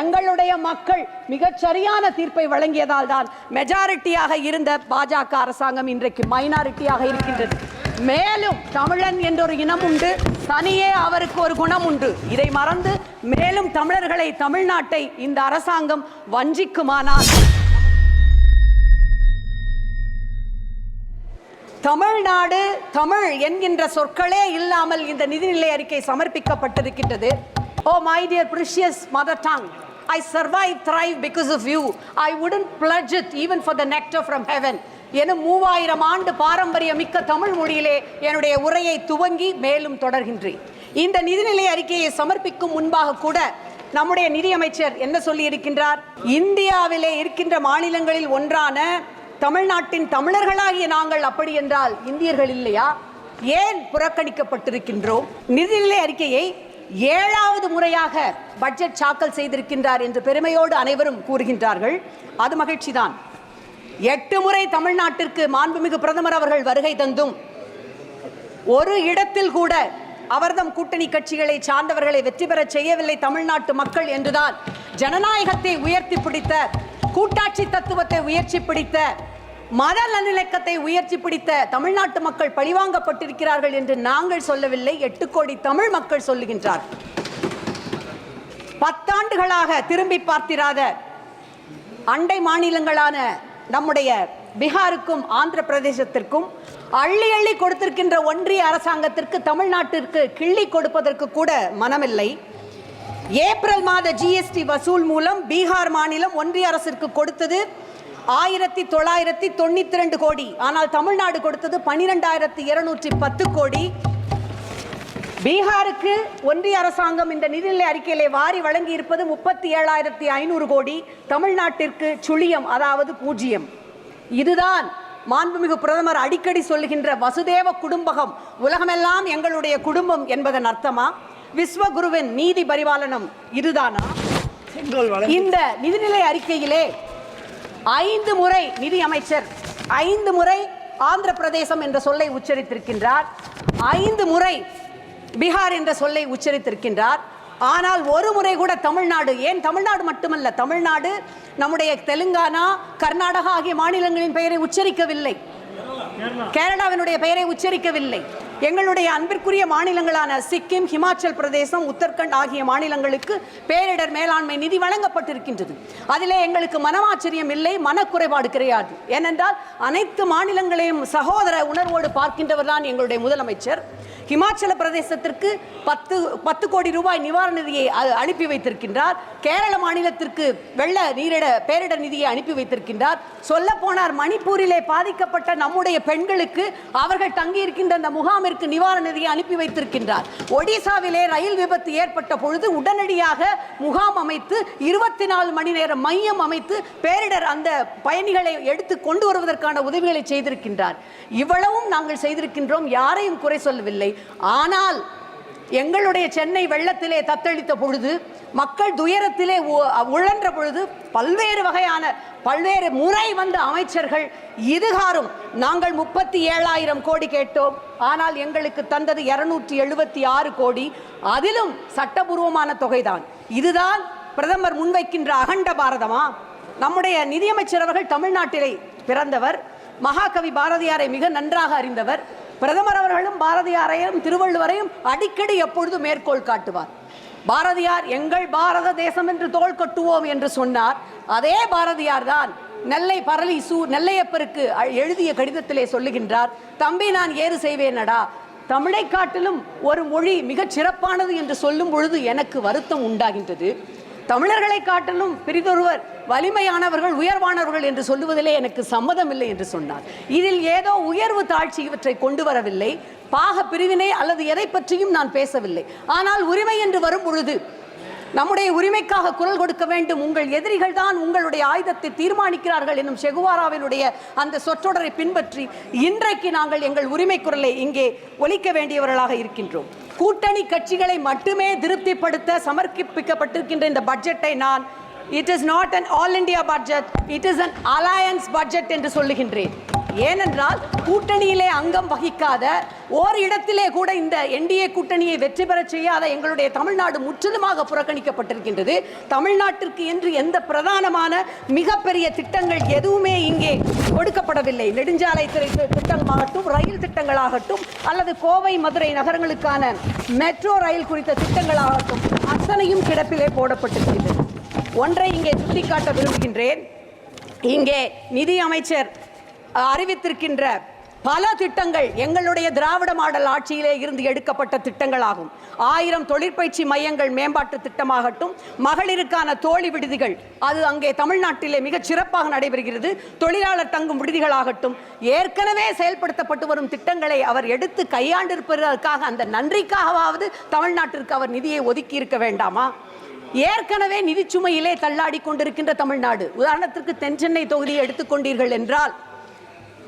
எங்களுடைய மக்கள் மிகச் சரியான தீர்ப்பை வழங்கியதால் தான் மெஜாரிட்டியாக இருந்த பாஜக அரசாங்கம் இன்றைக்கு மைனாரிட்டியாக இருக்கின்றது. மேலும் தமிழன் என்ற ஒரு இனம் உண்டு தனியே அவருக்கு ஒரு குணம் உண்டு. இதை மறந்து மேலும் தமிழர்களை தமிழ்நாட்டை இந்த அரசாங்கம் வஞ்சிக்குமானால். தமிழ்நாடு தமிழ் என்கின்ற சொற்களே இல்லாமல் இந்த நிதிநிலை அறிக்கை சமர்ப்பிக்கப்பட்டிருக்கின்றது. ஓ my dear precious mother tongue I survive thrive because of you I உடன் pledge it for the the nectar from heaven எனும் மூவாயிரம் ஆண்டு பாரம்பரியமிக்க தமிழ் மொழியிலே என்னுடைய உரையை துவங்கி மேலும் தொடர்கின்றேன். இந்த நிதிநிலை அறிக்கையை சமர்ப்பிக்கும் முன்பாக கூட நம்முடைய நிதியமைச்சர் என்ன சொல்லி இருக்கின்றார் இந்தியாவிலே இருக்கின்ற மாநிலங்களில் ஒன்றான தமிழ்நாட்டின் தமிழர்களாகிய நாங்கள் அப்படி என்றால் இந்தியர்கள் இல்லையா? ஏன் புறக்கணிக்கப்பட்டிருக்கின்றோம்? நிதிநிலை அறிக்கையை ஏழாவது முறையாக பட்ஜெட் தாக்கல் செய்திருக்கின்றார் என்று பெருமையோடு அனைவரும் கூறுகின்றார்கள். அது மகிழ்ச்சிதான். எட்டு முறை தமிழ்நாட்டிற்கு மாண்புமிகு பிரதமர் அவர்கள் வருகை தந்தும் ஒரு இடத்தில் கூட அவர்தம் கூட்டணி கட்சிகளை சார்ந்தவர்களை வெற்றி பெறச் செய்யவில்லை தமிழ்நாட்டு மக்கள் என்றுதான் ஜனநாயகத்தை உயர்த்தி பிடித்த கூட்டாட்சி தத்துவத்தை உயர்ச்சி பிடித்த மத நல்லிணக்கத்தை உயர்ச்சி பிடித்த தமிழ்நாட்டு மக்கள் பழிவாங்கப்பட்டிருக்கிறார்கள் என்று நாங்கள் சொல்லவில்லை. எட்டு கோடி தமிழ் மக்கள் சொல்லுகின்றார். பத்தாண்டுகளாக திரும்பி பார்த்திராத அண்டை மாநிலங்களான நம்முடைய பீகாருக்கும் ஆந்திர பிரதேசத்திற்கும் அள்ளி அள்ளி கொடுத்திருக்கின்ற ஒன்றிய அரசாங்கத்திற்கு தமிழ்நாட்டிற்கு கிள்ளி கொடுப்பதற்கு கூட மனமில்லை. ஏப்ரல் மாத ஜிஎஸ்டி வசூல் மூலம் பீகார் மாநிலம் ஒன்றிய அரசிற்கு கொடுத்தது ஆயிரத்தி தொள்ளாயிரத்தி தொண்ணூத்தி ரெண்டு கோடி. ஆனால் தமிழ்நாடு கொடுத்தது பனிரெண்டாயிரத்தி இருநூற்றி பத்து கோடி. பீகாருக்கு ஒன்றிய அரசாங்கம் இந்த நிதிநிலை அறிக்கையிலே வாரி வழங்கி இருப்பது முப்பத்தி ஏழாயிரத்தி ஐநூறு கோடி. தமிழ்நாட்டிற்கு சுழியம் அதாவது பூஜ்ஜியம். இதுதான் மாண்புமிகு பிரதமர் அடிக்கடி சொல்லுகின்ற வசுதேவ குடும்பகம். உலகமெல்லாம் எங்களுடைய குடும்பம் என்பதன் அர்த்தமா? விஸ்வகுருவின் நீதி பரிபாலனம் இதுதானா? இந்த நிதிநிலை அறிக்கையிலே ஐந்து முறை நிதி அமைச்சர் ஐந்து முறை ஆந்திர பிரதேசம் என்ற சொல்லை உச்சரித்திருக்கின்றார் ஐந்து முறை பீகார் என்ற சொல்லை உச்சரித்திருக்கின்றார். ஆனால் ஒரு முறை கூட தமிழ்நாடு ஏன் தமிழ்நாடு மட்டுமல்ல தமிழ்நாடு நம்முடைய தெலுங்கானா கர்நாடகா ஆகிய மாநிலங்களின் பெயரை உச்சரிக்கவில்லை. கேரளாவினுடைய பெயரை உச்சரிக்கவில்லை. எங்களுடைய அன்பிற்குரிய மாநிலங்களான சிக்கிம் ஹிமாச்சல் பிரதேசம் உத்தரகண்ட் ஆகிய மாநிலங்களுக்கு பேரிடர் மேலாண்மை நிதி வழங்கப்பட்டிருக்கின்றது. அதிலே எங்களுக்கு மனமாச்சரியம் இல்லை மனக்குறைபாடு கிடையாது. ஏனென்றால் அனைத்து மாநிலங்களையும் சகோதர உணர்வோடு பார்க்கின்றவர் தான் எங்களுடைய முதலமைச்சர். ஹிமாச்சல பிரதேசத்திற்கு பத்து பத்து கோடி ரூபாய் நிவாரண நிதியை அனுப்பி வைத்திருக்கின்றார். கேரள மாநிலத்திற்கு வெள்ள நீரிட பேரிடர் நிதியை அனுப்பி வைத்திருக்கின்றார். சொல்ல போனார் மணிப்பூரிலே பாதிக்கப்பட்ட நம்முடைய பெண்களுக்கு அவர்கள் தங்கியிருக்கின்ற அந்த முகாமிற்கு நிவாரண நிதியை அனுப்பி வைத்திருக்கின்றார். ஒடிசாவிலே ரயில் விபத்து ஏற்பட்ட பொழுது உடனடியாக முகாம் அமைத்து இருபத்தி நாலு மணி நேரம் மையம் அமைத்து பேரிடர் அந்த பயணிகளை எடுத்து கொண்டு வருவதற்கான உதவிகளை செய்திருக்கின்றார். இவ்வளவும் நாங்கள் செய்திருக்கின்றோம் யாரையும் குறை சொல்லவில்லை. ஆனால் எங்களுடைய சென்னை வெள்ளத்திலே தத்தளித்த பொழுது மக்கள் துயரத்திலே உ- உழன்ற பொழுது பல்வேறு வகையான பல்வேறு முறை வந்த அமைச்சர்கள் இதுகாரும் நாங்கள் முப்பத்தி ஏழாயிரம் கோடி கேட்டோம். ஆனால் எங்களுக்கு தந்தது இருநூற்றி எழுபத்தி ஆறு கோடி. அதிலும் சட்டபூர்வமான தொகைதான். இதுதான் பிரதமர் முன்வைக்கின்ற அகண்ட பாரதமா? நம்முடைய நிதியமைச்சர் அவர்கள் தமிழ்நாட்டிலே பிறந்தவர். மகாகவி பாரதியாரை மிக நன்றாக அறிந்தவர். பிரதமர் அவர்களும் பாரதியாரையும் திருவள்ளுவரையும் அடிக்கடி எப்பொழுதும் மேற்கோள் காட்டுவார். பாரதியார் எங்கள் பாரத தேசம் என்று தோள் கட்டுவோம் என்று சொன்னார். அதே பாரதியார் தான் நெல்லை பரளி சு நெல்லையப்பருக்கு எழுதிய கடிதத்திலே சொல்லுகின்றார். தம்பி நான் ஏறு செய்வேனடா. தமிழை காட்டிலும் ஒரு மொழி மிகச் சிறப்பானது என்று சொல்லும் பொழுது எனக்கு வருத்தம் உண்டாகின்றது. தமிழர்களை காட்டிலும் பிரிதொருவர் வலிமையானவர்கள் உயர்வானவர்கள் என்று சொல்லுவதிலே எனக்கு சம்மதம் இல்லை என்று சொன்னார். இதில் ஏதோ உயர்வு தாழ்ச்சி இவற்றை கொண்டு வரவில்லை. பாக பிரிவினை அல்லது எதை பற்றியும் நான் பேசவில்லை. ஆனால் உரிமை என்று வரும் பொழுது நம்முடைய உரிமைக்காக குரல் கொடுக்க வேண்டும். உங்கள் எதிரிகள் தான் உங்களுடைய ஆயுதத்தை தீர்மானிக்கிறார்கள் என்னும் செகுவாராவினுடைய அந்த சொற்றொடரை பின்பற்றி இன்றைக்கு நாங்கள் எங்கள் உரிமை குரலை இங்கே ஒலிக்க வேண்டியவர்களாக இருக்கின்றோம். கூட்டணி கட்சிகளை மட்டுமே திருப்திப்படுத்த சமர்ப்பிக்கப்பட்டிருக்கின்ற இந்த பட்ஜெட்டை நான் it is not an all India budget it is an alliance budget என்று சொல்லுகின்றேன். ஏனென்றால் கூட்டணியிலே அங்கம் வகிக்காத ஓர் இடத்திலே கூட இந்த என்டிஏ கூட்டணியை வெற்றி பெறச் செய்யாத எங்களுடைய தமிழ்நாடு முற்றிலுமாக புறக்கணிக்கப்பட்டிருக்கின்றது. தமிழ்நாட்டிற்கு என்று எந்த பிரதானமான மிகப்பெரிய திட்டங்கள் எதுவுமே இங்கே கொடுக்கப்படவில்லை. நெடுஞ்சாலை திரை- திட்டமாகட்டும் ரயில் திட்டங்களாகட்டும் அல்லது கோவை மதுரை நகரங்களுக்கான மெட்ரோ ரயில் குறித்த திட்டங்களாகட்டும் அத்தனையும் கிடப்பிலே போடப்பட்டிருக்கின்றது. ஒன்றை இங்கே சுட்டிக்காட்ட விரும்புகின்றேன். இங்கே நிதி அமைச்சர் அறிவித்திருக்கின்ற பல திட்டங்கள் எங்களுடைய திராவிட மாடல் ஆட்சியிலே இருந்து எடுக்கப்பட்ட திட்டங்களாகும். ஆயிரம் தொழிற்பயிற்சி மையங்கள் மேம்பாட்டு திட்டமாகட்டும் மகளிருக்கான தோழி விடுதிகள் அது அங்கே தமிழ்நாட்டிலே மிகச் சிறப்பாக நடைபெறுகிறது. தொழிலாளர் தங்கும் விடுதிகளாகட்டும் ஏற்கனவே செயல்படுத்தப்பட்டு வரும் திட்டங்களை அவர் எடுத்து கையாண்டிருப்பதற்காக அந்த நன்றிக்காகவாவது தமிழ்நாட்டிற்கு அவர் நிதியை ஒதுக்கி இருக்க வேண்டாமா? ஏற்கனவே நிதிச்சுமையிலே தள்ளாடி கொண்டிருக்கின்ற தமிழ்நாடு. உதாரணத்திற்கு தென் சென்னை தொகுதியை எடுத்துக்கொண்டீர்கள் என்றால்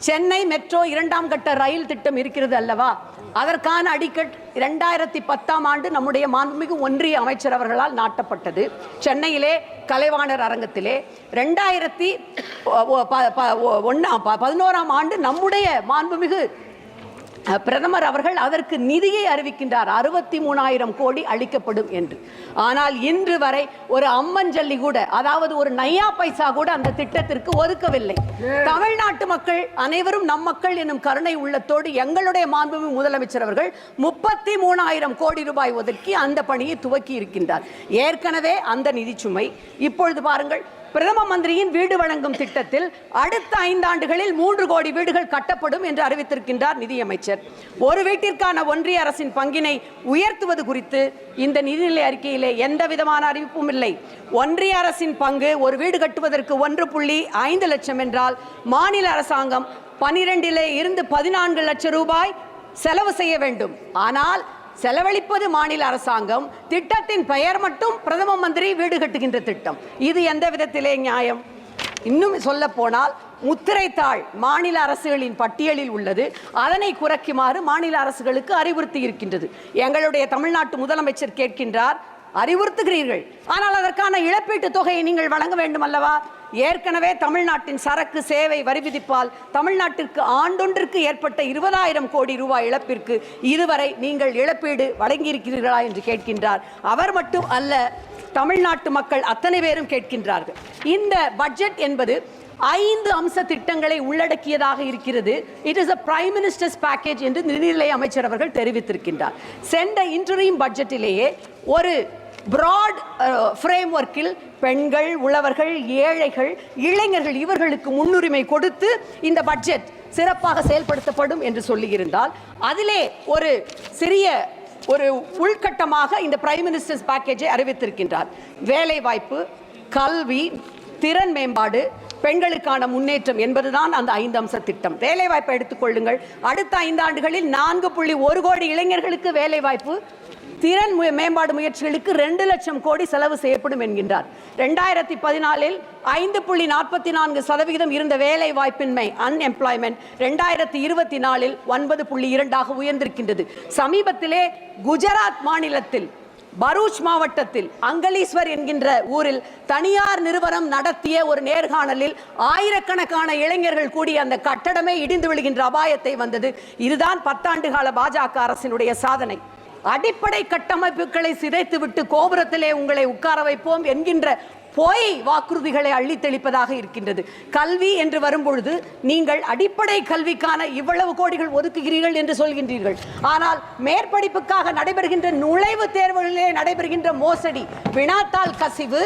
சென்னை மெட்ரோ இரண்டாம் கட்ட ரயில் திட்டம் இருக்கிறது அல்லவா? அதற்கான அடிக்கட் இரண்டாயிரத்தி பத்தாம் ஆண்டு நம்முடைய மாண்புமிகு ஒன்றிய அமைச்சர் அவர்களால் நாட்டப்பட்டது. சென்னையிலே கலைவாணர் அரங்கத்திலே ரெண்டாயிரத்தி ஒன்னா பதினோராம் ஆண்டு நம்முடைய மாண்புமிகு பிரதமர் அவர்கள் அதற்கு நிதியை அறிவிக்கின்றார். அறுபத்தி மூணாயிரம் கோடி அளிக்கப்படும் என்று. ஆனால் இன்று வரை ஒரு அம்மஞ்சல்லி கூட அதாவது ஒரு நையா பைசா கூட அந்த திட்டத்திற்கு ஒதுக்கவில்லை. தமிழ்நாட்டு மக்கள் அனைவரும் நம் மக்கள் என்னும் கருணை உள்ளத்தோடு எங்களுடைய மாண்புமிகு முதலமைச்சர் அவர்கள் முப்பத்தி மூணாயிரம் கோடி ரூபாய் ஒதுக்கி அந்த பணியை துவக்கி இருக்கின்றார். ஏற்கனவே அந்த நிதிச்சுமை இப்பொழுது பாருங்கள் பிரதம மந்திரியின் வீடு வழங்கும் திட்டத்தில் அடுத்த ஐந்தாண்டுகளில் மூன்று கோடி வீடுகள் கட்டப்படும் என்று அறிவித்திருக்கின்றார் நிதியமைச்சர். ஒரு வீட்டிற்கான ஒன்றிய அரசின் பங்கினை உயர்த்துவது குறித்து இந்த நிதிநிலை அறிக்கையிலே எந்த விதமான அறிவிப்பும் இல்லை. ஒன்றிய அரசின் பங்கு ஒரு வீடு கட்டுவதற்கு ஒன்று புள்ளி ஐந்து லட்சம் என்றால் மாநில அரசாங்கம் பனிரெண்டிலே இருந்து பதினான்கு லட்சம் ரூபாய் செலவு செய்ய வேண்டும். ஆனால் செலவழிப்பது மாநில அரசாங்கம். திட்டத்தின் பெயர் மட்டும் பிரதம மந்திரி வீடு கட்டுகின்ற திட்டம். இது எந்த விதத்திலே நியாயம்? இன்னும் சொல்ல போனால் முத்திரைத்தாள் மாநில அரசுகளின் பட்டியலில் உள்ளது. அதனை குறைக்குமாறு மாநில அரசுகளுக்கு அறிவுறுத்தி இருக்கின்றது. எங்களுடைய தமிழ்நாட்டு முதலமைச்சர் கேட்கின்றார் அறிவுறுத்துகிறீர்கள். ஆனால் அதற்கான இழப்பீட்டு தொகையை நீங்கள் வழங்க வேண்டும் அல்லவா? ஏற்கனவே தமிழ்நாட்டின் சரக்கு சேவை வரி விதிப்பால் தமிழ்நாட்டிற்கு ஆண்டொன்றிற்கு ஏற்பட்ட இருபதாயிரம் கோடி ரூபாய் இழப்பிற்கு இதுவரை நீங்கள் இழப்பீடு வழங்கியிருக்கிறீர்களா என்று கேட்கின்றார். அவர் மட்டும் அல்ல தமிழ்நாட்டு மக்கள் அத்தனை பேரும் கேட்கின்றார்கள். இந்த பட்ஜெட் என்பது ஐந்து அம்ச திட்டங்களை உள்ளடக்கியதாக இருக்கிறது. It is a prime minister's package என்று நிதிநிலை அமைச்சர் அவர்கள் தெரிவித்திருக்கின்றார். சென்ற இன்டரிம் பட்ஜெட்டிலேயே ஒரு பிராட் ஃப்ரேம் ஒர்க்கில் பெண்கள் உழவர்கள் ஏழைகள் இளைஞர்கள் இவர்களுக்கு முன்னுரிமை கொடுத்து இந்த பட்ஜெட் சிறப்பாக செயல்படுத்தப்படும் என்று சொல்லியிருந்தால் அதிலே ஒரு சிறிய ஒரு உள்கட்டமாக இந்த பிரைம் மினிஸ்டர்ஸ் பேக்கேஜை அறிவித்திருக்கின்றார். வேலைவாய்ப்பு கல்வி திறன் மேம்பாடு பெண்களுக்கான முன்னேற்றம் என்பதுதான் அந்த ஐந்து அம்ச திட்டம். வேலைவாய்ப்பை எடுத்துக்கொள்ளுங்கள் அடுத்த ஐந்து ஆண்டுகளில் நான்கு புள்ளி ஒரு கோடி இளைஞர்களுக்கு வேலைவாய்ப்பு திறன் மேம்பாடு முயற்சிகளுக்கு ரெண்டு லட்சம் கோடி செலவு செய்யப்படும் என்கின்றார். ரெண்டாயிரத்தி பதினாலில் ஐந்து புள்ளி நாற்பத்தி நான்கு சதவிகிதம் இருந்த வேலை வாய்ப்பின்மை அன்எம்ப்ளாய்மெண்ட் ரெண்டாயிரத்தி இருபத்தி நாலில் ஒன்பது புள்ளி இரண்டாக உயர்ந்திருக்கின்றது. சமீபத்திலே குஜராத் மாநிலத்தில் பரூச் மாவட்டத்தில் அங்கலீஸ்வர் என்கின்ற ஊரில் தனியார் நிறுவனம் நடத்திய ஒரு நேர்காணலில் ஆயிரக்கணக்கான இளைஞர்கள் கூடிய அந்த கட்டடமே இடிந்து விழுகின்ற அபாயத்தை வந்தது. இதுதான் பத்தாண்டு கால பாஜக அரசினுடைய சாதனை. அடிப்படை கட்டமைப்புகளை சிதைத்துவிட்டு கோபுரத்திலே உங்களை உட்கார வைப்போம் என்கின்ற பொய் வாக்குறுதிகளை அள்ளி தெளிப்பதாக இருக்கின்றது. கல்வி என்று வரும்பொழுது நீங்கள் அடிப்படை கல்விக்கான இவ்வளவு கோடிகள் ஒதுக்குகிறீர்கள் என்று சொல்கின்றீர்கள். ஆனால் மேற்படிப்புக்காக நடைபெறுகின்ற நுழைவுத் தேர்வுகளிலே நடைபெறுகின்ற மோசடி வினாத்தாள் கசிவு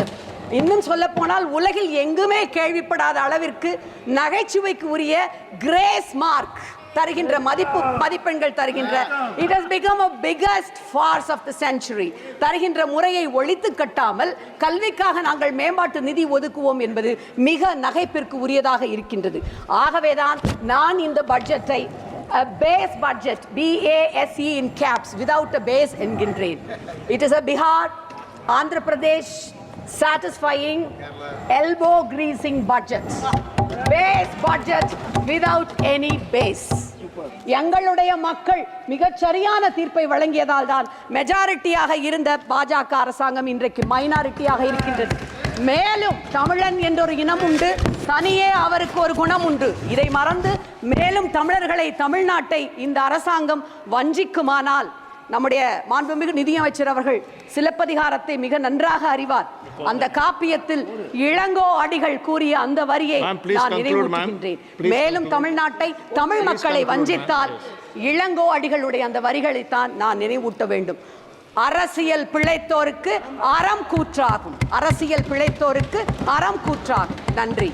இன்னும் சொல்ல போனால் உலகில் எங்குமே கேள்விப்படாத அளவிற்கு நகைச்சுவைக்கு உரிய கிரேஸ் மார்க். தருகின்ற மதிப்பு மதிப்பெண்கள் தருகின்ற. It has become a biggest farce of the century தருகின்ற முறையை ஒழித்து கட்டாமல் கல்விக்காக நாங்கள் மேம்பாட்டு நிதி ஒதுக்குவோம் என்பது மிக நகைப்பிற்கு உரியதாக இருக்கின்றது. ஆகவேதான் நான் இந்த பட்ஜெட்டை base budget BASE in caps without a base என்கின்றேன். It is a Bihar Andhra Pradesh satisfying elbow greasing budget. Base budget without any base எங்களுடைய மக்கள் மிகச் சரியான தீர்ப்பை வழங்கியதால் தான் மெஜாரிட்டியாக இருந்த பாஜக அரசாங்கம் இன்றைக்கு மைனாரிட்டியாக இருக்கின்றது. மேலும் தமிழன் என்றொரு இனம் உண்டு தனியே அவருக்கு ஒரு குணம் உண்டு. இதை மறந்து மேலும் தமிழர்களை தமிழ்நாட்டை இந்த அரசாங்கம் வஞ்சிக்குமானால் நம்முடைய மாண்புமிகு நிதியமைச்சர் அவர்கள் சிலப்பதிகாரத்தை மிக நன்றாக அறிவார். அந்த காப்பியத்தில் இளங்கோ அடிகள் கூறிய அந்த வரியை நான் நினைவூட்டுகின்றேன். மேலும் தமிழ்நாட்டை தமிழ் மக்களை வஞ்சித்தால் இளங்கோ அடிகளுடைய அந்த வரிகளைத்தான் நான் நினைவூட்ட வேண்டும். அரசியல் பிழைத்தோருக்கு அறம் கூற்றாகும். அரசியல் பிழைத்தோருக்கு அறம் கூற்றாகும். நன்றி.